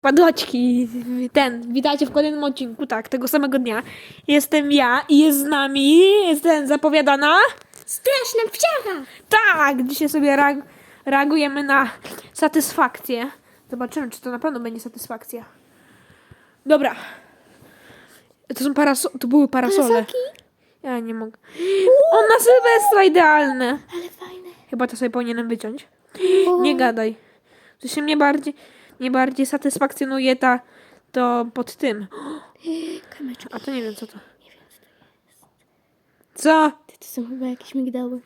Padoćki, ten, witajcie w kolejnym odcinku, tak, tego samego dnia. Jestem ja i jest z nami, jest ten, zapowiadana. Straszna psiara! Tak, dzisiaj sobie reag reagujemy na satysfakcję. Zobaczymy, czy to na pewno będzie satysfakcja. Dobra. To są paraso to były parasole. Parasolki? Ja nie mogę. O, na Sylwestra idealne. Ale fajne. Chyba to sobie powinienem wyciąć. Nie gadaj. To się mnie bardziej, mnie bardziej satysfakcjonuje ta, to pod tym. Kamyczki. A to nie wiem co to. Co? Ty, to są chyba jakieś migdały.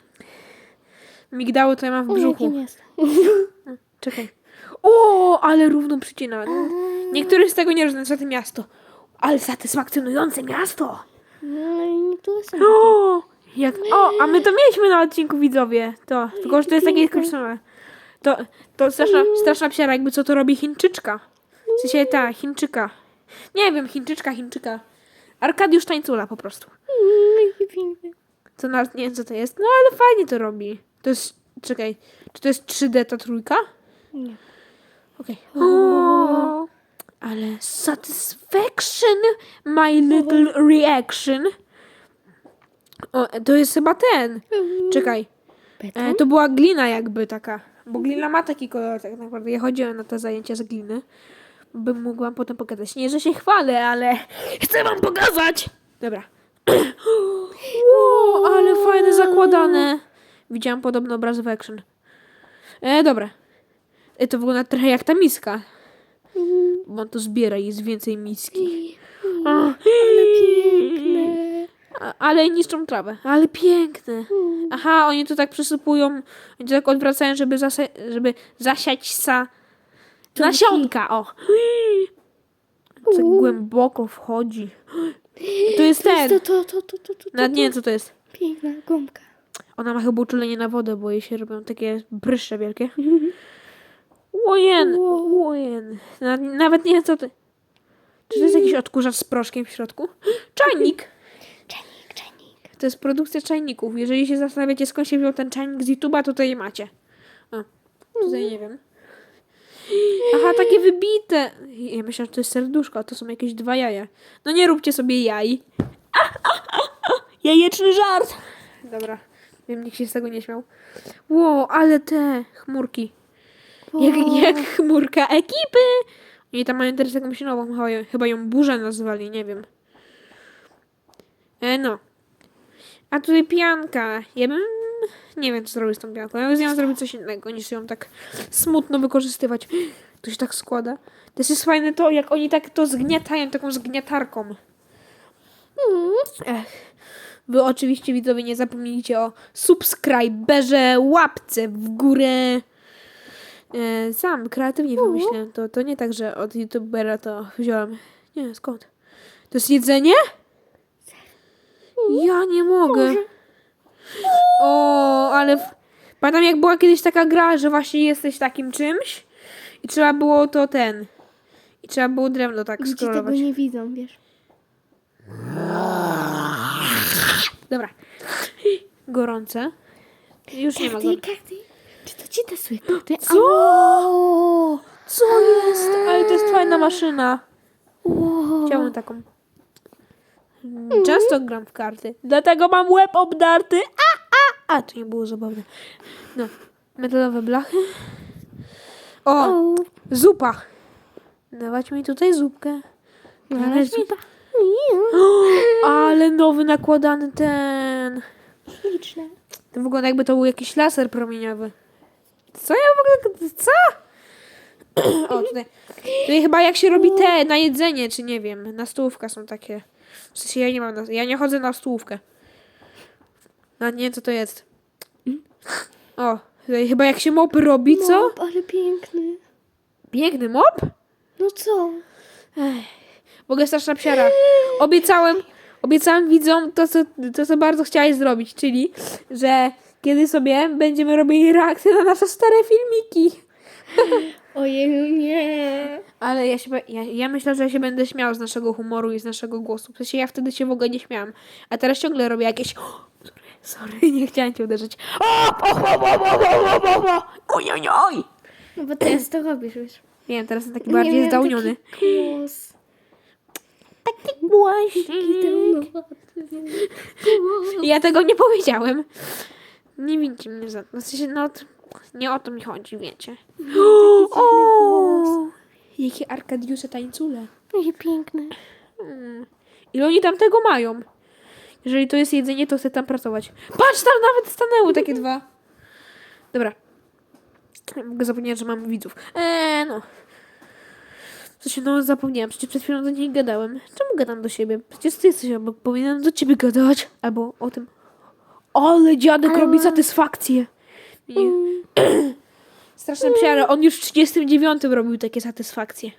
Migdały to ja mam w brzuchu. miasto. Czekaj. O, ale równo przycina. Niektórych z tego nie co to miasto. Ale satysfakcjonujące miasto. No i niektóre są. O, jak, o, a my to mieliśmy na odcinku widzowie. To, tylko że to jest takie skrócone. To, to straszna, straszna psiara, jakby co to robi Chińczyczka. W sensie ta, Chińczyka. Nie wiem, Chińczyczka, Chińczyka. Arkadiusz Tańcula po prostu. Mm. To nawet nie wiem co to jest, no ale fajnie to robi. To jest, czekaj, czy to jest 3D ta trójka? Nie. Okej. O, Ale satisfaction, my little reaction. O, to jest chyba ten. Czekaj. E, to była glina jakby taka. Bo glina ma taki kolor tak naprawdę. Ja chodziłem na te zajęcia z gliny. Bym mógł wam potem pokazać. Nie, że się chwalę, ale chcę wam pokazać. Dobra. Wow, ale fajne zakładane. Widziałam podobny obraz w action. E, dobra. E, to wygląda trochę jak ta miska. Bo on to zbiera i jest więcej miski. O, Ale piękne. A- ale niszczą trawę. Ale piękne. Aha, oni to tak przysypują, oni to tak odwracają, żeby, zasa- żeby zasiać sa nasionka. O. Tak głęboko wchodzi. To jest ten. To, to, to, to, to, to, Nawet nie wiem, co to jest. Piękna gąbka. Ona ma chyba uczulenie na wodę, bo jej się robią takie brysze wielkie. Łojen, łojen. Na- Nawet nie wiem, co to... Czy to jest jakiś odkurzacz z proszkiem w środku? Czajnik. To jest produkcja czajników. Jeżeli się zastanawiacie, skąd się wziął ten czajnik z YouTube'a, to tutaj macie. O, tutaj nie wiem. Aha, takie wybite. Ja myślałam, że to jest serduszko, a to są jakieś dwa jaja. No nie róbcie sobie jaj. Jajeczny żart. Dobra. Wiem, nikt się z tego nie śmiał. Ło, ale te chmurki. Jak, jak chmurka ekipy. Oni tam mają teraz jakąś nową, chyba ją, chyba ją burzę nazwali, nie wiem. E, no. A tutaj pianka. Ja bym... Nie wiem, co zrobić z tą pianką. Ja bym z nią zrobić coś innego, niż ją tak smutno wykorzystywać. To się tak składa. To jest fajne to, jak oni tak to zgniatają taką zgniatarką. Mm. Ech. Wy oczywiście widzowie nie zapomnijcie o subskryberze, łapce w górę. E, sam kreatywnie wymyśliłem to. To nie tak, że od youtubera to wziąłem. Nie, skąd? To jest jedzenie? Ja nie mogę. O, ale w... pamiętam jak była kiedyś taka gra, że właśnie jesteś takim czymś i trzeba było to ten. I trzeba było drewno tak Ludzie tego skrolować. nie widzą, wiesz. Dobra. Gorące. Już nie ma Karty, go. karty. Czy to ci te złe karty? Co? O! Co jest? Ale to jest fajna maszyna. Wow. Taką. Często gram w karty. Dlatego mam łeb obdarty. A, a, a. To nie było zabawne. No. Metalowe blachy. O, O, zupa. Dawać mi tutaj zupkę. ale Dawać mi... zupa. Ale nowy nakładany ten. Śliczne. To wygląda jakby to był jakiś laser promieniowy. Co ja w ogóle... Co? O, tutaj. Tutaj chyba jak się robi te na jedzenie, czy nie wiem. Na stołówka są takie. W sensie ja nie mam... Na, ja nie chodzę na stołówkę. Nawet nie co to jest. O, tutaj chyba jak się mop robi, co? Mop, ale piękny. Piękny mop? No co? W ogóle straszna psiara. Obiecałem, obiecałem widzom to co, to, co bardzo chciałeś zrobić, czyli, że kiedy sobie będziemy robili reakcję na nasze stare filmiki. Ojej, nie. Ale ja, się, ja, ja myślę, że ja się będę śmiał z naszego humoru i z naszego głosu. W sensie ja wtedy się w ogóle nie śmiałam. A teraz ciągle robię jakieś... Sorry, nie chciałam cię uderzyć. O, o, o, o, o, o, o, o, o. Oj, oj, oj. No bo teraz to robisz, wiesz. Wiem, teraz jestem taki Nie bardziej wiem, zdałniony. Taki głos. Taki pełnowaty. Ja tego nie powiedziałem. Nie wincie mnie za. W sensie, no, nie o to mi chodzi, wiecie. O! Jakie Arkadiusze tańcule. Jakie piękne. Mm. Ile oni tam tego mają? Jeżeli to jest jedzenie, to chcę tam pracować. Patrz, tam nawet stanęły takie dwa. Dobra. Mogę zapomnieć, że mam widzów. Eee, no. Co się, no zapomniałam, przecież przed chwilą do niej gadałem. Czemu gadam do siebie? Przecież ty jesteś obok, powinienem do ciebie gadać. Albo o tym. Ale dziadek Ale- robi satysfakcję. Nie. Straszne psiary, on już w 39 robił takie satysfakcje.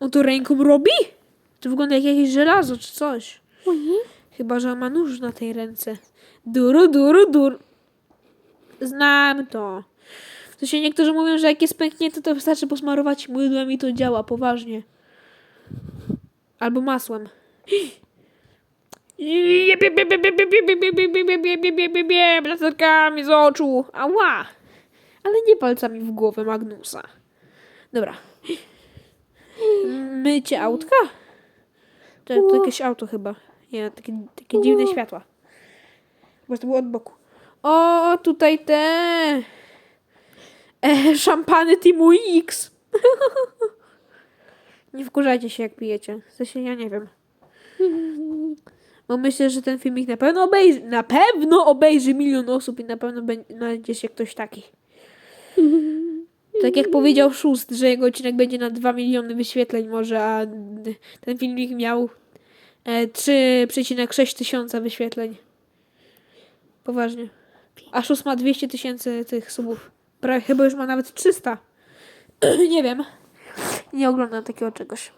On to ręką robi? To wygląda jak jakieś żelazo czy coś. Chyba, że on ma nóż na tej ręce. Duru, duru, dur. Znam to. To się niektórzy mówią, że jak jest pęknięte, to wystarczy posmarować mydłem i to działa poważnie. Albo masłem. Latarkami z oczu. Ała. Ale nie palcami w głowę Magnusa. Dobra. Mycie autka? To, to jakieś auto chyba. Nie, takie, takie dziwne światła. Bo to było od boku. O, tutaj te e, szampany Teamu X. nie wkurzajcie się jak pijecie. W sensie ja nie wiem. Bo myślę, że ten filmik na pewno obejrzy, na pewno obejrzy milion osób i na pewno będzie się ktoś taki. Tak jak powiedział Szóst, że jego odcinek będzie na 2 miliony wyświetleń może, a ten filmik miał e, 3,6 tysiąca wyświetleń. Poważnie. A Szóst ma 200 tysięcy tych subów. Prawie chyba już ma nawet 300. nie wiem. Nie oglądam takiego czegoś.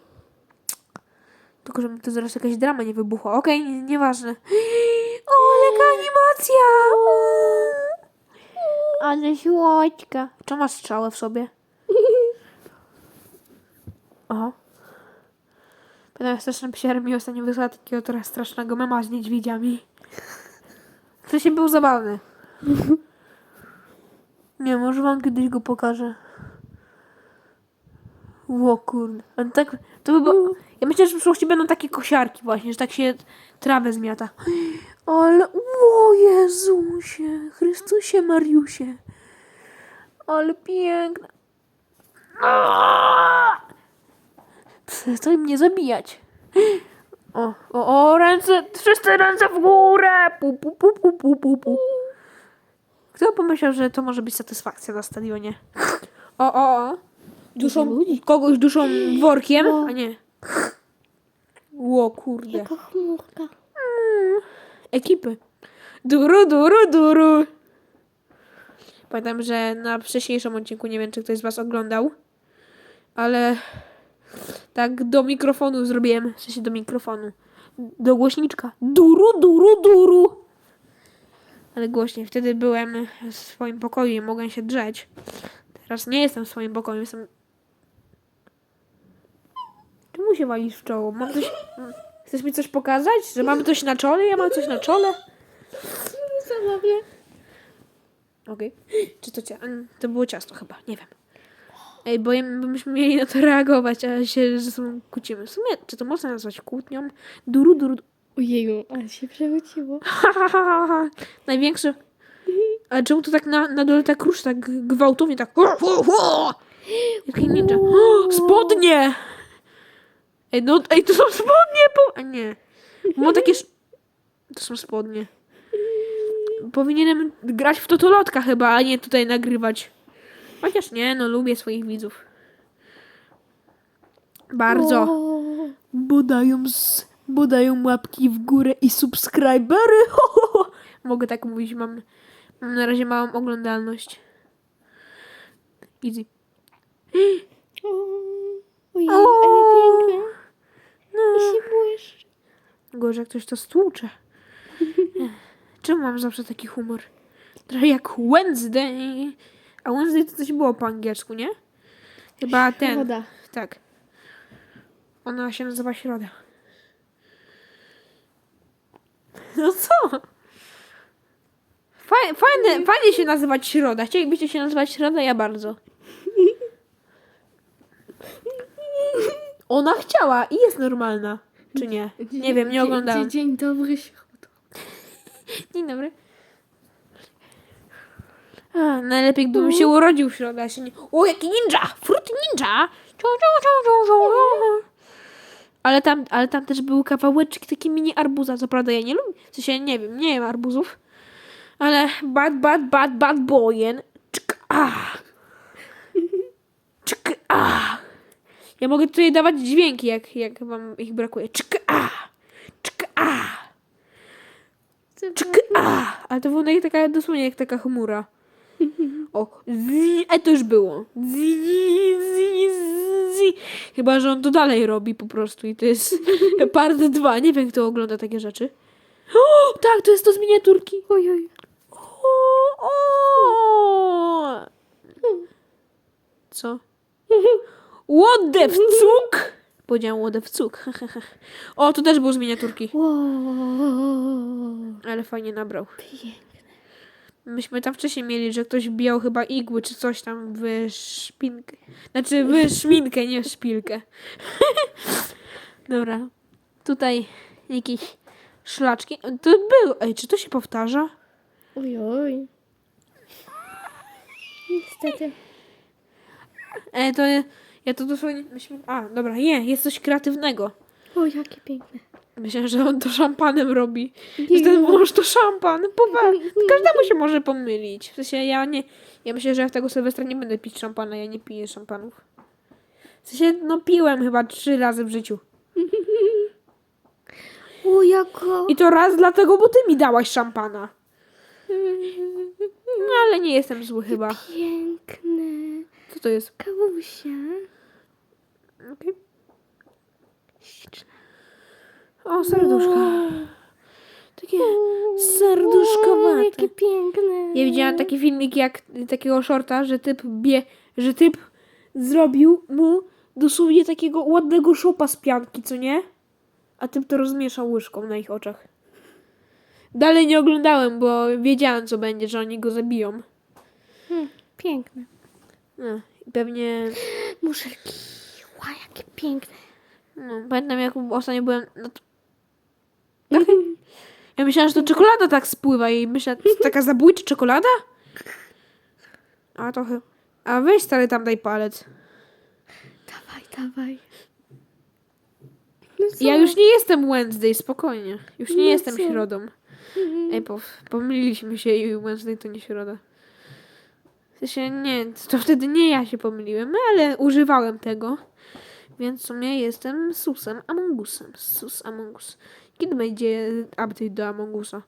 Tylko, żeby tu zaraz jakaś drama nie wybuchła. Okej, nie, nieważne. O, jaka animacja! Ale słodka. Czy masz strzałę w sobie? Oho. Pamiętam, straszny psiar mi ostatnio wysłała takiego teraz strasznego mema z niedźwiedziami. To się był zabawny. Nie, może wam kiedyś go pokażę. Ło kurde. Tak, to by było... Ja myślę, że w przyszłości będą takie kosiarki właśnie, że tak się trawę zmiata. Ale... O Jezusie! Chrystusie Mariusie! Ale piękne. Przestań mnie zabijać. O, o, o, ręce, wszyscy ręce w górę! Pu, pu, pu, pu, pu, pu, pu. Kto pomyślał, że to może być satysfakcja na stadionie? O, o, o. Duszą, kogoś duszą workiem, a nie. Ło, kurde. Jaka chmurka. Ekipy. Duru, duru, duru. Pamiętam, że na wcześniejszym odcinku, nie wiem, czy ktoś z was oglądał, ale tak do mikrofonu zrobiłem, w sensie do mikrofonu, do głośniczka. Duru, duru, duru. Ale głośniej. Wtedy byłem w swoim pokoju i mogłem się drzeć. Teraz nie jestem w swoim pokoju, jestem... Się walisz w czoło? Mam coś... Chcesz mi coś pokazać? Że mamy coś na czole? Ja mam coś na czole? Zabawnie. Okej. Czy to cia... mm, To było ciasto chyba, nie wiem. Ej, bo, myśmy mieli na to reagować, a się ze sobą kłócimy. W sumie, czy to można nazwać kłótnią? Duru, duru... Ojeju, ale się przewróciło. Największy... Ale czemu to tak na, na dole tak rusz, tak gwałtownie, tak... Jaki ninja. Spodnie! Ej, no, ej, to są spodnie, po... A nie. Mam takie... sz- To są spodnie. Powinienem grać w totolotka chyba, a nie tutaj nagrywać. Chociaż nie, no lubię swoich widzów. Bardzo. O, Bo dają, z, bo dają łapki w górę i subskrybery. Mogę tak mówić, mam, mam na razie małą oglądalność. Easy. o, ale piękne. No. I się błyszczy. Gorzej, jak ktoś to stłucze. Czemu mam zawsze taki humor? Trochę jak Wednesday. A Wednesday to coś było po angielsku, nie? Chyba ten. Woda. Tak. Ona się nazywa Środa. No co? Fajne, fajne, fajnie się nazywać Środa. Chcielibyście się nazywać Środa? Ja bardzo. Ona chciała i jest normalna. Czy nie? Nie wiem, nie Dzień- oglądałam. Dzień dobry, środo. Dzień dobry. A, najlepiej gdybym się urodził w środę, a się nie... O, jaki ninja! Fruit ninja! Ciu, ciu, ciu, ciu, ciu. Ale tam, ale tam też były kawałeczki takie mini arbuza. Co prawda ja nie lubię, w sensie nie wiem, nie jem arbuzów. Ale bad, bad, bad, bad boyen. Czk, a. Czk, a. Ja mogę tutaj dawać dźwięki, jak, jak wam ich brakuje. Czk, a. Czk, a. Czk, a. Ale to wygląda jak taka, dosłownie jak taka chmura. O, zi, e, to już było. Zi, zi, zi. Chyba, że on to dalej robi po prostu i to jest part 2. Nie wiem, kto ogląda takie rzeczy. O, tak, to jest to z miniaturki. Oj, oj. O, o. Co? What the wcuk? Powiedziałam what the wcuk. O, to też był z miniaturki. Ale fajnie nabrał. Myśmy tam wcześniej mieli, że ktoś bijał chyba igły czy coś tam w szpinkę. Znaczy w szminkę, nie w szpilkę. Dobra. Tutaj jakieś szlaczki. To był. Ej, czy to się powtarza? Oj, oj. Niestety. Ej, to ja to dosłownie. Myśmy... A, dobra, nie, jest coś kreatywnego. O, jakie piękne. Myślę, że on to szampanem robi. Że ten mąż to szampan. Powa- Każdemu się może pomylić. W sensie ja nie. Ja myślę, że ja w tego Sylwestra nie będę pić szampana. Ja nie piję szampanów. W sensie, no piłem chyba trzy razy w życiu. O, jako. I to raz dlatego, bo ty mi dałaś szampana. No ale nie jestem zły chyba. Piękne. Co to jest? Kawusia. Okej. O, serduszka. Takie serduszkowate. jakie piękne. Ja widziałam taki filmik jak takiego shorta, że typ bie, że typ zrobił mu dosłownie takiego ładnego szopa z pianki, co nie? A typ to rozmieszał łyżką na ich oczach. Dalej nie oglądałem, bo wiedziałem co będzie, że oni go zabiją. Hmm, piękne. No, i pewnie. Muszelki. Ła, jakie piękne. No, pamiętam jak ostatnio byłem. No. Ja myślałam, że to czekolada tak spływa i myślałam, to taka zabójcza czekolada? A to chyba. A weź stary tam daj palec. Dawaj, dawaj. No co? Ja już nie jestem Wednesday, spokojnie. Już nie No jestem co? środą. Ej, po, pomyliliśmy się i Wednesday to nie środa. W sensie nie, to wtedy nie ja się pomyliłem, ale używałem tego. Więc w sumie jestem susem Among Usem. Sus Among Us. Kiedy będzie update do Among Usa?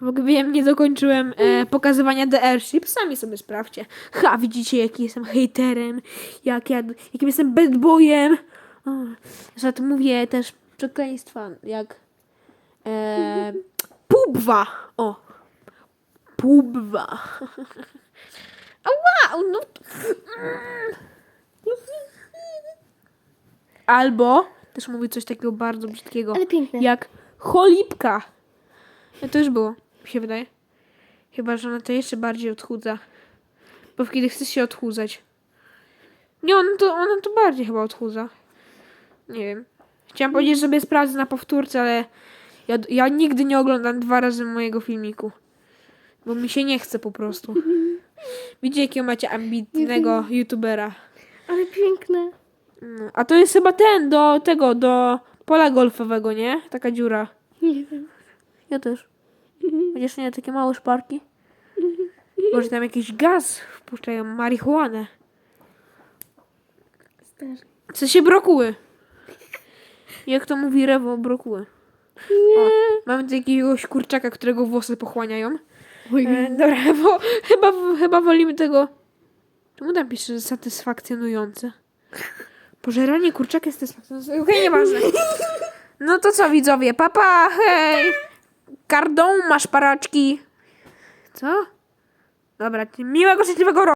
W wiem, nie dokończyłem e, pokazywania The Airship. Sami sobie sprawdźcie. Ha, widzicie, jaki jestem haterem. Jak ja, jakim jestem bad boyem. To mówię też przekleństwa, jak e, pubwa. O, pubwa. Ała, no. Albo też mówi coś takiego bardzo brzydkiego, Ale piękne. jak cholipka. No to już było, mi się wydaje. Chyba, że ona to jeszcze bardziej odchudza. Bo kiedy chce się odchudzać. Nie, ona to, ona to bardziej chyba odchudza. Nie wiem. Chciałam powiedzieć, że sobie sprawdzę na powtórce, ale ja, ja nigdy nie oglądam dwa razy mojego filmiku. Bo mi się nie chce po prostu. Widzicie, jakiego macie ambitnego youtubera. Ale piękne. A to jest chyba ten, do tego, do pola golfowego, nie? Taka dziura. Nie wiem. Ja też. Chociaż nie, takie małe szparki. Może tam jakiś gaz wpuszczają, marihuanę. Stary. Co się brokuły. Jak to mówi Rewo, brokuły. Nie. O, mamy tu jakiegoś kurczaka, którego włosy pochłaniają. Oj, E, dobra, bo chyba, chyba wolimy tego... Czemu tam pisze, że satysfakcjonujące? Pożeranie kurczaka jest. Okej, nieważne. No to co widzowie, papa, hej! Kardą, masz paraczki. Co? Dobra, miłego, szczęśliwego roku.